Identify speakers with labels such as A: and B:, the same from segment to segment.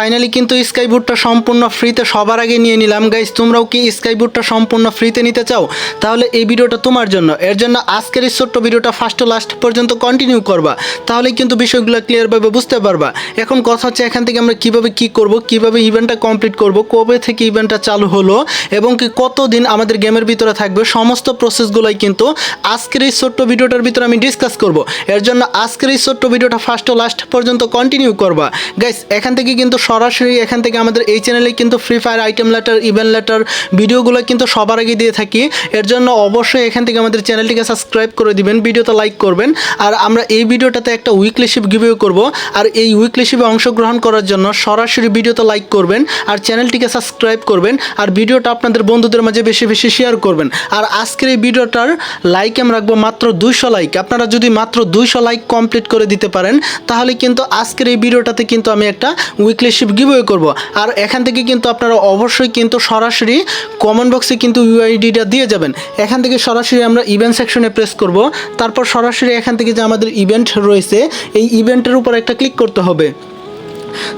A: Finally কিন্তু sky বুটটা সম্পূর্ণ ফ্রিতে সবার আগে নিয়ে নিলাম। গাইজ তোমরাও কি স্কাই বুটটা সম্পূর্ণ ফ্রিতে নিতে চাও? তাহলে এই ভিডিওটা তোমার জন্য। এর জন্য আজকের এই ছোট্ট ভিডিওটা ফার্স্ট লাস্ট পর্যন্ত কন্টিনিউ করবা। তাহলে কিন্তু বিষয়গুলো ক্লিয়ারভাবে বুঝতে পারবা। এখন কথা হচ্ছে এখান থেকে আমরা কীভাবে কি করব, কীভাবে ইভেন্টটা কমপ্লিট করব, কবে থেকে ইভেন্টটা চালু হলো, এবং কি কতদিন আমাদের গেমের ভিতরে থাকবে, সমস্ত প্রসেসগুলোই কিন্তু আজকের এই ছোট্ট ভিডিওটার ভিতরে আমি ডিসকাস করব। এর জন্য আজকের এই ছোট্ট ভিডিওটা ফার্স্ট লাস্ট পর্যন্ত কন্টিনিউ করবা। গাইস এখান থেকে কিন্তু সরাসরি এখান থেকে আমাদের এই চ্যানেলে কিন্তু free fire item letter event letter ভিডিওগুলো কিন্তু সবার আগে দিয়ে থাকি। এর জন্য অবশ্যই এখান থেকে আমাদের চ্যানেলটিকে সাবস্ক্রাইব করে দিবেন, ভিডিওতে লাইক করবেন। আর আমরা এই ভিডিওটাতে একটা উইকলি শিপ গিভেও করব। আর এই উইকলি শিপে অংশগ্রহণ করার জন্য সরাসরি ভিডিওতে লাইক করবেন আর চ্যানেলটিকে সাবস্ক্রাইব করবেন। আর ভিডিওটা আপনাদের বন্ধুদের মাঝে বেশি বেশি শেয়ার করবেন। আর আজকের এই ভিডিওটার লাইক আমি রাখব মাত্র দুইশো লাইক আপনারা যদি মাত্র দুইশো লাইক কমপ্লিট করে দিতে পারেন, তাহলে কিন্তু আজকের এই ভিডিওটাতে কিন্তু আমি একটা উইকলি শিপ গিভওয়ে করব। আর এখান থেকে কিন্তু আপনারা অবশ্যই কিন্তু সরাসরি কমেন্ট বক্সে কিন্তু ইউআইডিটা দিয়ে যাবেন। এখান থেকে সরাসরি আমরা ইভেন্ট সেকশনে প্রেস করব। তারপর সরাসরি এখান থেকে যে আমাদের ইভেন্ট রয়েছে, এই ইভেন্টের উপর একটা ক্লিক করতে হবে।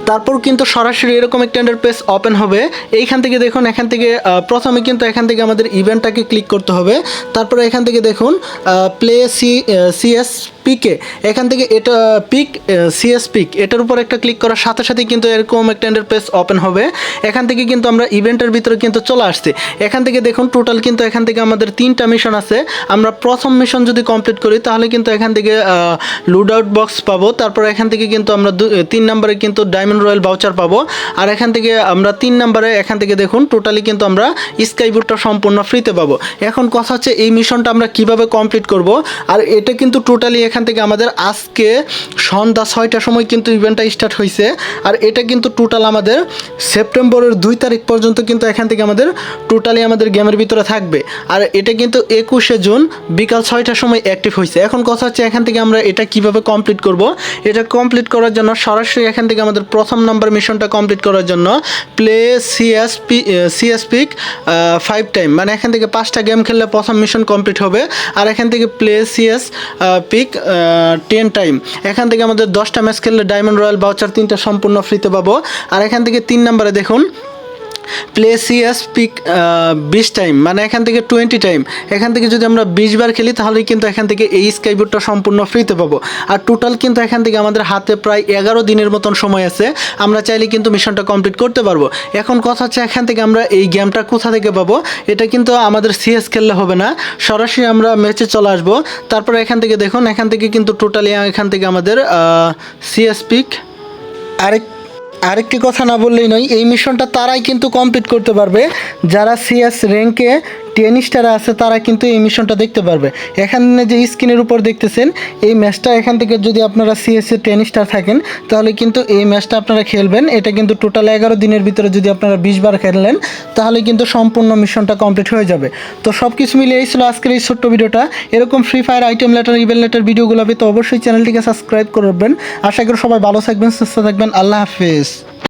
A: তারপর কিন্তু সরাসরি এরকম একটা পেজ ওপেন হবে। এইখান থেকে দেখুন, এখান থেকে প্রথমে কিন্তু এখান থেকে আমাদের ইভেন্টটাকে ক্লিক করতে হবে। তারপরে এখান থেকে দেখুন প্লে সি সিএস পিকে এখান থেকে এটা পিক সিএস পিক এটার উপর একটা ক্লিক করার সাথে সাথে কিন্তু এরকম একটা পেজ ওপেন হবে। এখান থেকে কিন্তু আমরা ইভেন্টের ভিতরে কিন্তু চলে আসছি। এখান থেকে দেখুন টোটাল কিন্তু এখান থেকে আমাদের তিনটা মিশন আছে। আমরা প্রথম মিশন যদি কমপ্লিট করি, তাহলে কিন্তু এখান থেকে লুড আউট বক্স পাবো। তারপর এখান থেকে কিন্তু আমরা তিন নম্বরে কিন্তু ডায়মন্ড রয়্যাল বাউচার পাবো। আর এখান থেকে আমরা তিন নম্বরে এখান থেকে দেখুন টোটালি কিন্তু আমরা স্কাই বুটটা সম্পূর্ণ ফ্রিতে পাবো। এখন কথা হচ্ছে, এই মিশনটা আমরা কীভাবে কমপ্লিট করব? আর এটা কিন্তু টোটালি এখান থেকে আমাদের আজকে সন্ধ্যা ছয়টার সময় কিন্তু ইভেন্টটা স্টার্ট হয়েছে আর এটা কিন্তু টোটাল আমাদের সেপ্টেম্বরের দুই তারিখ পর্যন্ত কিন্তু এখান থেকে আমাদের টোটালি আমাদের গেমের ভিতরে থাকবে। আর এটা কিন্তু একুশে জুন বিকাল ছয়টার সময় অ্যাক্টিভ হয়েছে এখন কথা হচ্ছে এখান থেকে আমরা এটা কীভাবে কমপ্লিট করব? এটা কমপ্লিট করার জন্য সরাসরি এখান থেকে আমাদের প্রথম নাম্বার মিশনটা কমপ্লিট করার জন্য প্লে সিএসপি সিএসপিক ফাইভ টাইম মানে এখান থেকে পাঁচটা গেম খেললে প্রথম মিশন কমপ্লিট হবে। আর এখান থেকে play CS pick ten time এখান থেকে আমাদের দশটা ম্যাচ খেললে ডায়মন্ড রয়্যাল বাউচার তিনটা সম্পূর্ণ ফ্রিতে পাবো। আর এখান থেকে তিন নম্বরে দেখুন প্লে সিএস পিক বিশ টাইম মানে এখান থেকে টোয়েন্টি টাইম এখান থেকে যদি আমরা বিশ বার খেলি তাহলে কিন্তু এখান থেকে এই স্কাইবোর্ডটা সম্পূর্ণ ফ্রিতে পাবো। আর টোটাল কিন্তু এখান থেকে আমাদের হাতে প্রায় এগারো দিনের মতন সময় আছে। আমরা চাইলে কিন্তু মিশনটা কমপ্লিট করতে পারব। এখন কথা হচ্ছে এখান থেকে আমরা এই গেমটা কোথা থেকে পাবো? এটা কিন্তু আমাদের সিএস খেললে হবে না। সরাসরি আমরা ম্যাচে চলে আসব। তারপর এখান থেকে দেখুন, এখান থেকে কিন্তু টোটালি এখান থেকে আমাদের সিএস পিক আরেক আরেকটি কথা না বললেই নয়, এই মিশনটা তারাই কিন্তু কমপ্লিট করতে পারবে। যারা সিএস র্যাঙ্কে টেন স্টার আছে, তারা কিন্তু এই মিশনটা দেখতে পারবে। এখানে যে স্ক্রিনের উপর দেখতেছেন, এই ম্যাচটা এখান থেকে যদি আপনারা সিএস এ টেন স্টার থাকেন, তাহলে কিন্তু এই ম্যাচটা আপনারা খেলবেন। এটা কিন্তু টোটাল এগারো দিনের ভিতরে যদি আপনারা বিশ বার খেললেন, তাহলে কিন্তু সম্পূর্ণ মিশনটা কমপ্লিট হয়ে যাবে। তো সব কিছু মিলিয়ে এই ছিল আজকের এই ছোট্ট ভিডিওটা। এরকম free fire item letter event letter ভিডিওগুলো তো অবশ্যই চ্যানেলটিকে সাবস্ক্রাইব করবেন। আশা করি সবাই ভালো থাকবেন, সুস্থ থাকবেন। আল্লাহ হাফেজ।